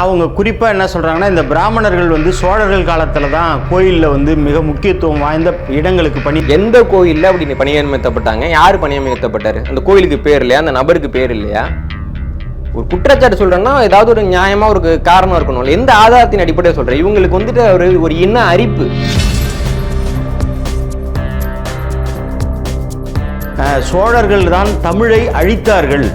அவங்க குறிப்பாக என்ன சொல்கிறாங்கன்னா இந்த பிராமணர்கள் வந்து சோழர்கள் காலத்தில் தான் கோயிலில் வந்து மிக முக்கியத்துவம் வாய்ந்த இடங்களுக்கு பணி எந்த கோயில்ல அப்படி பணியமர்த்தப்பட்டாங்க? யார் பணியமர்த்தப்பட்டாரு? அந்த கோயிலுக்கு பேர் இல்லையா? அந்த நபருக்கு பேர் இல்லையா? ஒரு குற்றச்சாட்டு சொல்றேன்னா ஏதாவது ஒரு நியாயமா ஒரு காரணம் இருக்கணும். எந்த ஆதாரத்தின் அடிப்படையில் சொல்றேன் இவங்களுக்கு வந்துட்டு ஒரு ஒரு இன அரிப்பு. சோழர்கள் தான் தமிழை அழித்தார்கள்.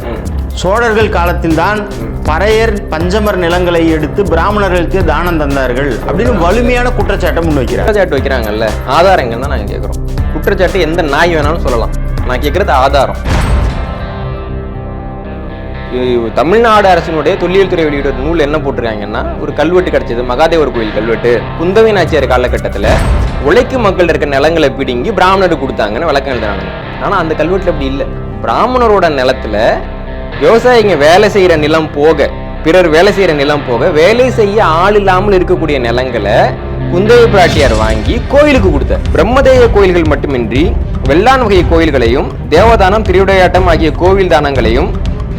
சோழர்கள் காலத்தில்தான் பறையர் பஞ்சமர் நிலங்களை எடுத்து பிராமணர்களுக்கு தானம் தந்தார்கள் அப்படின்னு வலிமையான குற்றச்சாட்டை முன்வைக்கிறார். குற்றச்சாட்டு வைக்கிறாங்கல்ல ஆதாரங்கள் தான் நாங்கள் கேட்குறோம் குற்றச்சாட்டு எந்த நாய் வேணாலும் சொல்லலாம். நான் கேட்குறது ஆதாரம். தமிழ்நாடு அரசினுடைய தொல்லியல் துறை வெளியிட நூல் என்ன போட்டிருக்காங்கன்னா ஒரு கல்வெட்டு கிடைச்சது மகாதேவர் கோயில் கல்வெட்டு. குந்தவை நாச்சியார் காலகட்டத்தில் உழைக்கும் மக்கள் இருக்க நிலங்களை பிடுங்கி பிராமணருக்கு கொடுத்தாங்கன்னு விளக்கம் எழுதுறாங்க. ஆனால் அந்த கல்வெட்டில் அப்படி இல்லை. பிராமணரோட நிலத்துல விவசாயிங்க வேலை செய்கிற நிலம் போக பிறர் வேலை செய்கிற நிலம் போக வேலை செய்ய ஆள் இல்லாமல் இருக்கக்கூடிய நிலங்களை குந்தவை பிராட்டியார் வாங்கி கோயிலுக்கு கொடுத்தார். பிரம்மதேய கோயில்கள் மட்டுமின்றி வெள்ளான் வகை கோயில்களையும் தேவதானம் திருவிடையாட்டம் ஆகிய கோவில் தானங்களையும்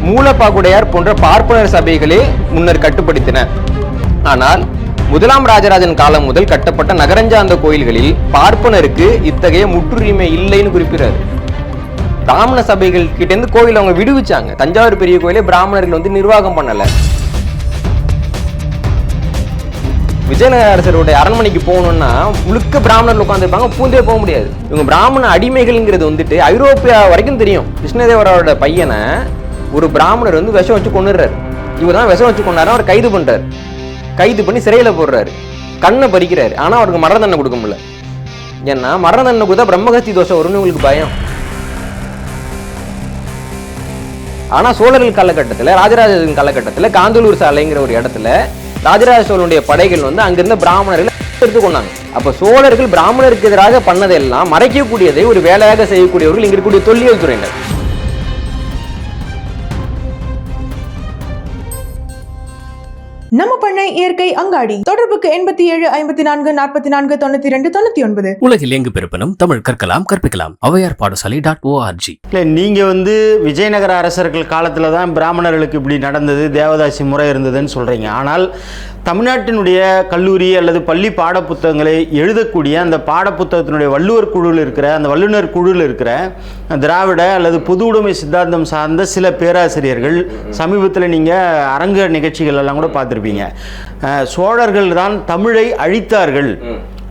மூலப்பாகுடையார் போன்ற பார்ப்பனர் சபைகளே முன்னர் கட்டுப்படுத்தின. ஆனால் முதலாம் ராஜராஜன் காலம் முதல் கட்டப்பட்ட நகரஞ்சார்ந்த கோயில்களில் பார்ப்பனருக்கு இத்தகைய முற்றுரிமை இல்லைன்னு குறிப்பிடுறாரு. பிராமண சபைகள் கிட்டேருந்து கோவில் அவங்க விடுவிச்சாங்க. தஞ்சாவூர் பெரிய கோயிலே பிராமணர்கள் வந்து நிர்வாகம் பண்ணல. விஜயநகர அரசருடைய அரண்மனைக்கு போகணும்னா முழுக்க பிராமணர்கள் உட்காந்துருப்பாங்க பூந்தே போக முடியாது. இவங்க பிராமண அடிமைகள்ங்கிறது வந்துட்டு ஐரோப்பியா வரைக்கும் தெரியும். கிருஷ்ணதேவரோட பையனை ஒரு பிராமணர் வந்து விஷம் வச்சு கொண்டுடுறாரு இவர் தான் விஷம் வச்சு கொண்டாரு அவர் கைது பண்றாரு. கைது பண்ணி சிறையில போடுறாரு. கண்ணை பறிக்கிறாரு. ஆனா அவருக்கு மரண தண்டனை கொடுக்க முடியல. ஏன்னா மரண தண்டனை கொடுத்தா பிரம்மகஸ்தி தோஷம் வரும்னு உங்களுக்கு பயம். ஆனா சோழர்கள் காலகட்டத்துல ராஜராஜன் காலகட்டத்துல காந்தலூர் சாலைங்கிற ஒரு இடத்துல ராஜராஜ சோழனுடைய படைகள் வந்து அங்கிருந்த பிராமணர்களை எடுத்துக்கொண்டாங்க அப்ப சோழர்கள் பிராமணருக்கு எதிராக பண்ணதெல்லாம் மறைக்கக்கூடியதை ஒரு வேலையாக செய்யக்கூடியவர்கள் இங்க இருக்கக்கூடிய தொல்லியல் துறையினர். நம்ம பண்ணை இயற்கை அங்காடி. தொடர்புக்கு எண்பத்தி ஏழு ஐம்பத்தி நான்கு நாற்பத்தி நான்கு தொண்ணூத்தி ரெண்டு தொண்ணூத்தி ஒன்பது. உலகில் எங்கு பிறப்பினும் தமிழ் கற்கலாம் கற்பிக்கலாம். ஔவையார் பாடசாலை டாட் ஓஆர்ஜி இல்லை நீங்கள் வந்து விஜயநகர அரசர்கள் காலத்தில் தான் பிராமணர்களுக்கு இப்படி நடந்தது தேவதாசி முறை இருந்ததுன்னு சொல்கிறீங்க ஆனால் தமிழ்நாட்டினுடைய கல்லூரி அல்லது பள்ளி பாடப்புத்தகங்களை எழுதக்கூடிய அந்த பாடப்புத்தகத்தினுடைய வள்ளுவர் குழுவில் இருக்கிற அந்த வல்லுநர் குழுவில் இருக்கிற திராவிட அல்லது பொது உடைமை சித்தாந்தம் சார்ந்த சில பேராசிரியர்கள் சமீபத்தில் நீங்கள் அரங்க நிகழ்ச்சிகள் எல்லாம் கூட பார்த்துருப்பீங்க. அஹ், சோழர்கள் தான் தமிழை அழித்தார்கள்.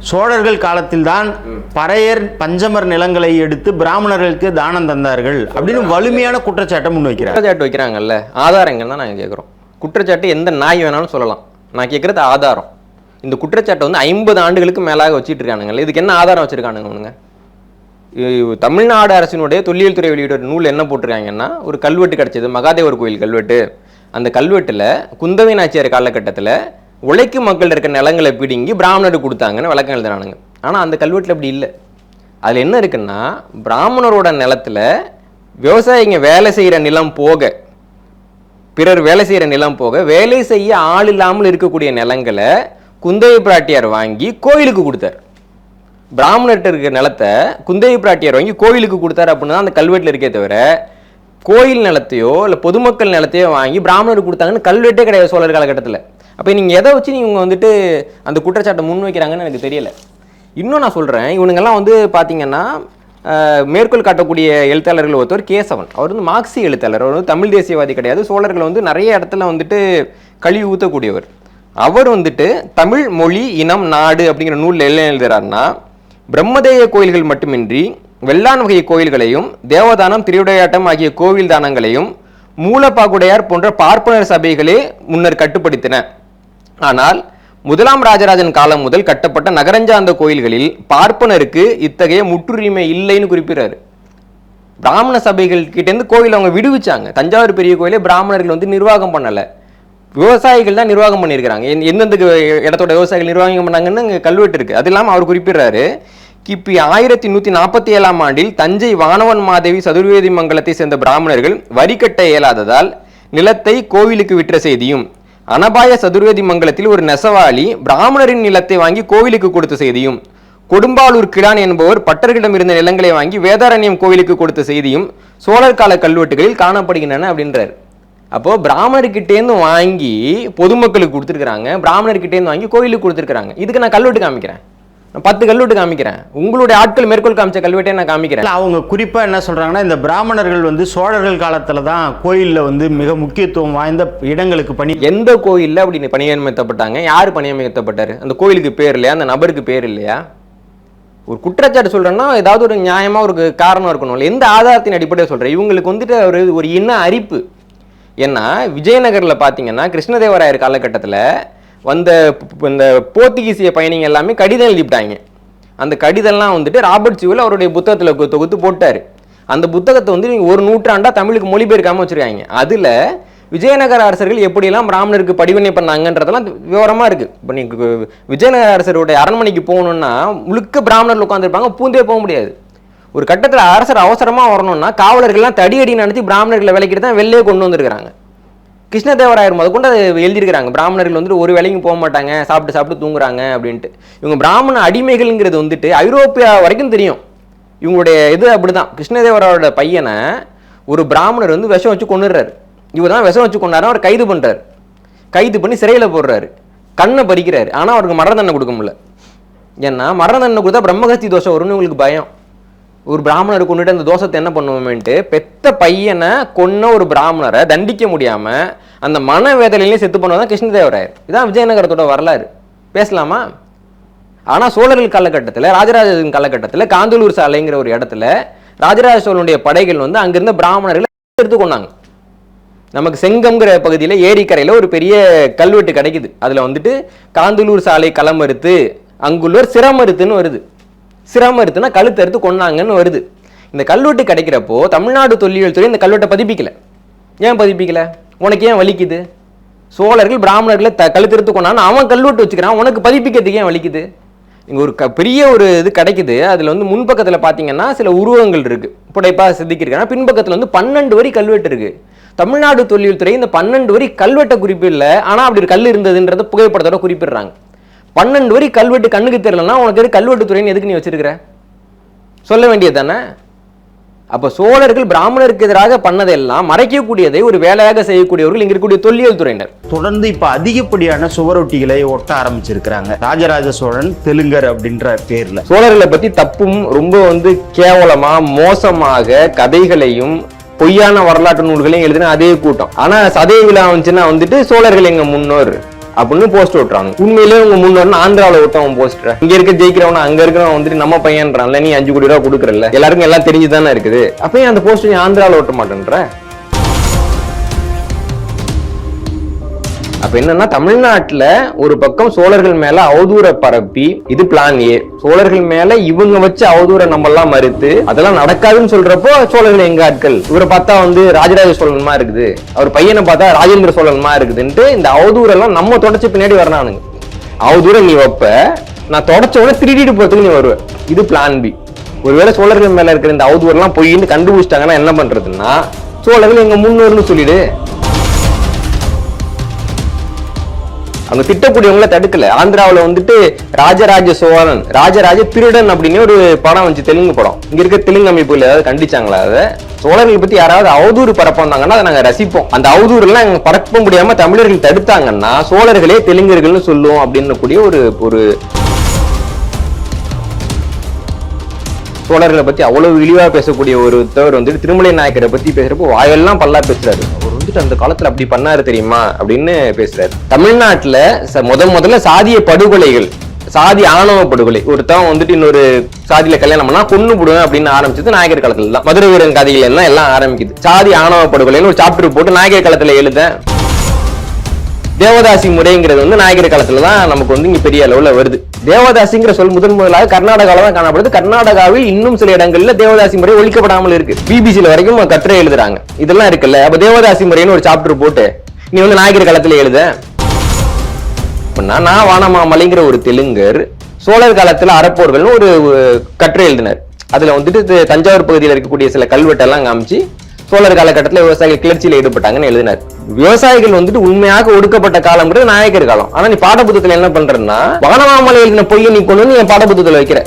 சோழர்கள் காலத்தில்தான் பறையர் பஞ்சமர் நிலங்களை எடுத்து பிராமணர்களுக்கு தானம் தந்தார்கள் அப்படின்னு வலிமையான குற்றச்சாட்டை முன்வைக்கிறார். குற்றச்சாட்டு வைக்கிறாங்கல்ல ஆதாரங்கள் தான் நாங்கள் கேட்குறோம் குற்றச்சாட்டு எந்த நாய் வேணாலும் சொல்லலாம். நான் கேட்குறது ஆதாரம். இந்த குற்றச்சாட்டை வந்து ஐம்பது ஆண்டுகளுக்கு மேலாக வச்சிட்டு இருக்கானுங்கல்ல இதுக்கு என்ன ஆதாரம் வச்சிருக்கானுங்க தமிழ்நாடு அரசினுடைய தொல்லியல் துறை வெளியிட நூல் என்ன போட்டிருக்காங்கன்னா ஒரு கல்வெட்டு கிடைச்சது மகாதேவர் கோயில் கல்வெட்டு. அந்த கல்வெட்டில் குந்தவை நாச்சியார் காலகட்டத்தில் உழைக்கும் மக்கள் இருக்க நிலங்களை பிடுங்கி பிராமணருக்கு கொடுத்தாங்கன்னு விளக்கம் எழுதுனானுங்க ஆனால் அந்த கல்வெட்டில் அப்படி இல்லை. அதில் என்ன இருக்குன்னா பிராமணரோட நிலத்தில் விவசாயிங்க வேலை செய்கிற நிலம் போக பிறர் வேலை செய்கிற நிலம் போக வேலை செய்ய ஆள் இல்லாமல் இருக்கக்கூடிய நிலங்களை குந்தவை பிராட்டியார் வாங்கி கோயிலுக்கு கொடுத்தார். பிராமணர்கிட்ட இருக்கிற நிலத்தை குந்தவை பிராட்டியார் வாங்கி கோயிலுக்கு கொடுத்தாரு அப்படின்னு தான் அந்த கல்வெட்டில் இருக்கே தவிர கோயில் நிலத்தையோ இல்லை பொதுமக்கள் நிலத்தையோ வாங்கி பிராமணர் கொடுத்தாங்கன்னு கல்வெட்டே கிடையாது சோழர் காலகட்டத்தில். அப்போ நீங்கள் எதை வச்சு நீங்கள் வந்துட்டு அந்த குற்றச்சாட்டை முன்வைக்கிறாங்கன்னு எனக்கு தெரியல. இன்னும் நான் சொல்கிறேன் இவனுங்கெல்லாம் வந்து பார்த்தீங்கன்னா மேற்கோள் காட்டக்கூடிய எழுத்தாளர்கள் ஒருத்தர் கேசவன். அவர் வந்து மார்க்சி எழுத்தாளர். அவர் வந்து தமிழ் தேசியவாதி கிடையாது. சோழர்கள் வந்து நிறைய இடத்துல வந்துட்டு கழுவி ஊற்றக்கூடியவர் அவர் வந்துட்டு தமிழ் மொழி இனம் நாடு அப்படிங்கிற நூலில் என்ன எழுதுறாருன்னா பிரம்மதேய கோயில்கள் மட்டுமின்றி வெள்ளான் வகை கோயில்களையும் தேவதானம் திருவிடையாட்டம் ஆகிய கோவில் தானங்களையும் மூலப்பாகுடையார் போன்ற பார்ப்பனர் சபைகளே முன்னர் கட்டுப்படுத்தின. ஆனால் முதலாம் ராஜராஜன் காலம் முதல் கட்டப்பட்ட நகரஞ்சார்ந்த கோயில்களில் பார்ப்பனருக்கு இத்தகைய முற்றுரிமை இல்லைன்னு குறிப்பிடுறாரு. பிராமண சபைகள் கிட்டேருந்து கோயில் அவங்க விடுவிச்சாங்க. தஞ்சாவூர் பெரிய கோயிலே பிராமணர்கள் வந்து நிர்வாகம் பண்ணலை. விவசாயிகள் தான் நிர்வாகம் பண்ணியிருக்கிறாங்க. எந்தெந்த இடத்தோட விவசாயிகள் நிர்வாகம் பண்ணாங்கன்னு கல்வெட்டு இருக்கு. அது இல்லாமல் அவர் குறிப்பிடுறாரு கிபி ஆயிரத்தி நூற்றி நாற்பத்தி ஏழாம் ஆண்டில் தஞ்சை வானவன் மாதேவி சதுர்வேதி மங்கலத்தை சேர்ந்த பிராமணர்கள் வரி கட்ட இயலாததால் நிலத்தை கோவிலுக்கு விற்ற செய்தியும் அனபாய சதுர்வேதி மங்கலத்தில் ஒரு நெசவாளி பிராமணரின் நிலத்தை வாங்கி கோவிலுக்கு கொடுத்த செய்தியும் கொடும்பாலூர் கிழான் என்பவர் பட்டர்களிடம் இருந்த நிலங்களை வாங்கி வேதாரண்யம் கோவிலுக்கு கொடுத்த செய்தியும் சோழர் கால கல்வெட்டுகளில் காணப்படுகின்றன அப்படின்றார். அப்போ பிராமணர்கிட்டேருந்து வாங்கி பொதுமக்களுக்கு கொடுத்துருக்குறாங்க பிராமணர்கிட்டேருந்து வாங்கி கோயிலுக்கு கொடுத்துருக்குறாங்க. இதுக்கு நான் கல்வெட்டு காமிக்கிறேன். நான் பத்து கல்வெட்டு காமிக்கிறேன். உங்களுடைய ஆட்கள் மேற்கோள் காமிச்ச கல்வெட்டே நான் காமிக்கிறேன். அவங்க குறிப்பாக என்ன சொல்கிறாங்கன்னா இந்த பிராமணர்கள் வந்து சோழர்கள் காலத்தில் தான் கோயிலில் வந்து மிக முக்கியத்துவம் வாய்ந்த இடங்களுக்கு பணி எந்த கோயில்ல அப்படி பணியமர்த்தப்பட்டாங்க? யார் பணியமர்த்தப்பட்டாரு? அந்த கோயிலுக்கு பேர் இல்லையா? அந்த நபருக்கு பேர் இல்லையா? ஒரு குற்றச்சாட்டு சொல்றேன்னா ஏதாவது ஒரு நியாயமா ஒரு காரணம் இருக்கணும். எந்த ஆதாரத்தின் அடிப்படையில் சொல்றேன்? இவங்களுக்கு வந்துட்டு ஒரு ஒரு இன அரிப்பு ஏன்னா விஜயநகரில் பார்த்தீங்கன்னா கிருஷ்ணதேவராயர் காலகட்டத்தில் வந்த இந்த போர்த்துகீசிய பயணிங்க எல்லாமே கடிதம் எழுதிவிட்டாங்க. அந்த கடிதம்லாம் வந்துட்டு ராபர்ட் சிவில் அவருடைய புத்தகத்தில் தொகுத்து போட்டார். அந்த புத்தகத்தை வந்து நீங்கள் ஒரு நூற்றாண்டாக தமிழுக்கு மொழிபெயர்க்காமல் வச்சிருக்காங்க. அதில் விஜயநகர அரசர்கள் எப்படியெல்லாம் பிராமணருக்கு படிவினை பண்ணாங்கன்றதெல்லாம் விவரமாக இருக்குது இப்போ நீங்கள் விஜயநகர அரசருடைய அரண்மனைக்கு போகணுன்னா முழுக்க பிராமணர்கள் உட்காந்துருப்பாங்க பூந்தே போக முடியாது. ஒரு கட்டத்தில் அரசர் அவசரமாக வரணும்னா காவலர்கள்லாம் தடியடி நினச்சி நடத்தி பிராமணர்களை விலைக்கிட்டு தான் வெளியே கொண்டு வந்திருக்கிறாங்க. கிருஷ்ணதேவராயர் முத கொண்டு அதை எழுதியிருக்கிறாங்க. பிராமணர்கள் வந்துட்டு ஒரு வேலைக்கும் போக மாட்டாங்க. சாப்பிட்டு சாப்பிட்டு தூங்குறாங்க அப்படின்ட்டு. இவங்க பிராமண அடிமைகள்ங்கிறது வந்துட்டு ஐரோப்பியா வரைக்கும் தெரியும். இவங்களுடைய இது அப்படிதான். கிருஷ்ணதேவராயோட பையனை ஒரு பிராமணர் வந்து விஷம் வச்சு கொண்டுடுறாரு இவர் தான் விஷம் வச்சு கொண்டாரு அவர் கைது பண்ணுறாரு கைது பண்ணி சிறையில் போடுறாரு. கண்ணை பறிக்கிறாரு. ஆனால் அவருக்கு மரண தண்டனை கொடுக்க முடியல. ஏன்னா மரண தண்டனை கொடுத்தா பிரம்மகஸ்தி தோஷம் வரும்னு உங்களுக்கு பயம். ஒரு பிராமணர் கொண்டுட்டு அந்த தோஷத்தை என்ன பண்ணுவோமேன்ட்டு பெத்த பையனை கொன்ன ஒரு பிராமணரை தண்டிக்க முடியாமல் அந்த மன வேதனையிலையும் செத்து போனதான் கிருஷ்ணதேவராயர். இதான் விஜயநகரத்தோட வரலாறு. பேசலாமா? ஆனால் சோழர்கள் காலகட்டத்தில் ராஜராஜன் காலகட்டத்தில் காந்தலூர் சாலைங்கிற ஒரு இடத்துல ராஜராஜ சோழனுடைய படைகள் வந்து அங்கிருந்த பிராமணர்களை எடுத்து கொண்டாங்க. நமக்கு செங்கம்ங்கிற பகுதியில் ஏரிக்கரையில் ஒரு பெரிய கல்வெட்டு கிடைக்குது. அதில் வந்துட்டு காந்தலூர் சாலை களமறுத்து அங்குள்ளவர் சிரமறுத்துன்னு வருது. சிரமறுத்துனா கழுத்தறுத்து கொண்டாங்கன்னு வருது. இந்த கல்வெட்டு கிடைக்கிறப்போ தமிழ்நாடு தொல்லியல் துறை இந்த கல்வெட்டை பதிப்பிக்கல. ஏன் பதிப்பிக்கல? உனக்கு ஏன் வலிக்குது? சோழர்கள் பிராமணர்களை த கழுத்தெடுத்து கொண்டான்னு அவன் கல்வெட்டு வச்சுக்கிறான். உனக்கு பதிப்பிக்கிறதுக்கு ஏன் வலிக்குது? இங்கே ஒரு க பெரிய ஒரு இது கிடைக்குது. அதில் வந்து முன்பக்கத்தில் பார்த்தீங்கன்னா சில உருவங்கள் இருக்குது புடைப்பாக செதுக்கியிருக்காங்க பின்பக்கத்தில் வந்து பன்னெண்டு வரி கல்வெட்டு இருக்குது தமிழ்நாடு தொல்லியல் துறை இந்த பன்னெண்டு வரி கல்வெட்டை குறிப்பிடல. ஆனால் அப்படி ஒரு கல் இருந்ததுன்றத புகைப்படத்தோட குறிப்பிடுறாங்க. பன்னெண்டு வரி கல்வெட்டு கண்ணுக்கு தெரியலன்னா உனக்கு எதுக்கு கல்வெட்டு துறைன்னு எதுக்கு நீ வச்சிருக்கிற? சொல்ல வேண்டியது தானே? அப்போ சோழர்கள் பிராமணருக்கு எதிராக பண்ணதெல்லாம் மறைக்கக்கூடியதை ஒரு வேலையாக செய்யக்கூடியவர்கள் இங்க இருக்கக்கூடிய தொல்லியல் துறையினர். தொடர்ந்து இப்போ அதிகப்படியான சுவரொட்டிகளை ஒட்ட ஆரம்பிச்சிருக்கிறாங்க. ராஜராஜ சோழன் தெலுங்கர் அப்படின்ற பேர்ல. சோழர்களை பத்தி தப்பும் ரொம்ப வந்து கேவலமா மோசமாக கதைகளையும் பொய்யான வரலாற்று நூல்களையும் எழுதின அதே கூட்டம். ஆனா சதய விழா வந்துச்சுன்னா வந்துட்டு சோழர்கள் எங்க முன்னோர்? அப்படின்னு போஸ்ட் விட்டுறாங்க. உண்மையிலே உங்க முன்னோர்னு ஆந்திராவில் ஒருத்தவன் போஸ்டர் இங்க இருக்க ஜெயிக்கிறவன அங்க இருக்கிறவன் வந்துட்டு நம்ம பையன்றான்ல நீ அஞ்சு கோடி ரூபா கொடுக்குறல்ல. எல்லாருக்கும் எல்லாம் தெரிஞ்சுதானே இருக்குது. அப்பயும் அந்த போஸ்ட் நீ ஆந்திராவில் ஓட்ட மாட்டேன்ற? அப்ப என்னன்னா தமிழ்நாட்டுல ஒரு பக்கம் சோழர்கள் மேல அவதூற பரப்பி இது பிளான் ஏ சோழர்கள் மேல இவங்க வச்சு அவதூற நம்ம எல்லாம் மறுத்து அதெல்லாம் நடக்காதுன்னு சொல்றப்போ சோழர்கள் எங்க ஆட்கள்? இவரை பார்த்தா வந்து ராஜராஜ சோழன்மா இருக்குது. அவர் பையனை பார்த்தா ராஜேந்திர சோழன்மா இருக்குதுன்ட்டு இந்த அவதூறெல்லாம் நம்ம தொடச்சு பின்னாடி வரணானுங்க அவதூற நீ வைப்ப நான் தொடச்ச உடனே திருடிட்டு போறதுக்கு நீ வருவேன் இது பிளான் பி ஒருவேளை சோழர்கள் மேல இருக்கிற இந்த அவதூறெல்லாம் பொய்ன்னு கண்டுபிடிச்சிட்டாங்கன்னா என்ன பண்றதுன்னா சோழர்கள் எங்க முன்னோர்னு சொல்லிடு. அவங்க திட்டக்கூடியவங்கள தடுக்கல. ஆந்திராவில் வந்துட்டு ராஜராஜ சோழன் ராஜராஜ திருடன் அப்படின்னு ஒரு படம் வந்துச்சு தெலுங்கு படம். இங்க இருக்க தெலுங்கு அமைப்புல ஏதாவது கண்டிச்சாங்களா அதை? சோழர்கள் பத்தி யாராவது அவதூறு பரப்பாந்தாங்கன்னா அதை நாங்க ரசிப்போம். அந்த அவதூறு எல்லாம் எங்க பரப்ப முடியாம தமிழர்கள் தடுத்தாங்கன்னா சோழர்களே தெலுங்கர்கள்னு சொல்லுவோம் அப்படின்னு கூடிய ஒரு ஒரு சோழர்களை பத்தி அவ்வளவு இழிவா பேசக்கூடிய ஒருத்தவர் வந்து திருமலை நாயக்கரை பத்தி பேசுறப்போ வாயெல்லாம் பல்லா பேசுறாரு. அந்த காலத்துல அப்படி பண்ணாரு தெரியுமா? அப்படின்னு பேசுறாரு. தமிழ்நாட்டுல முத முதல்ல சாதிய படுகொலைகள் சாதி ஆணவ படுகொலை. ஒருத்தன் வந்துட்டு இன்னொரு சாதியில கல்யாணம் பண்ணா கொண்டு போடுவேன் அப்படின்னு ஆரம்பிச்சது நாயகர் காலத்துல தான். மதுரை வீரன் கதைகள் எல்லாம் எல்லாம் ஆரம்பிக்குது. சாதி ஆணவ படுகொலைன்னு ஒரு சாப்டர் போட்டு நாயகர் காலத்துல எழுத தேவதாசி முறைங்கிறது வந்து நாயகர் காலத்துல தான் நமக்கு வந்து இங்க பெரிய அளவுல வருது. தேவதாசிங்கிற சொல் முதன் முதலாக கர்நாடகால தான் காணப்படுது. கர்நாடகாவில் இன்னும் சில இடங்கள்ல தேவதாசி முறை ஒழிக்கப்படாமல் இருக்கு. பிபிசியில் வரைக்கும் கட்டுரை எழுதுறாங்க. இதெல்லாம் இருக்குல்ல. அப்ப தேவதாசி முறைன்னு ஒரு சாப்டர் போட்டு நீ வந்து நாயகர் காலத்துல எழுத. அப்படின்னா நான் வானமாமலைங்கிற ஒரு தெலுங்கர் சோழர் காலத்துல அறப்போர்கள்னு ஒரு கட்டுரை எழுதினார். அதுல வந்துட்டு தஞ்சாவூர் பகுதியில் இருக்கக்கூடிய சில கல்வெட்டெல்லாம் காமிச்சு சோழர் காலகட்டத்தில் விவசாயிகள் கிளர்ச்சியில் ஈடுபட்டாங்கன்னு எழுதினார். விவசாயிகள் வந்துட்டு உண்மையாக ஒடுக்கப்பட்ட காலம் நாயக்கர் காலம். ஆனா நீ பாடப்புத்தகத்துல என்ன பண்றன்னா வானமாமலை பொய்யை நீ கொண்டு வந்து என் பாடப்புத்தகத்துல வைக்கிற.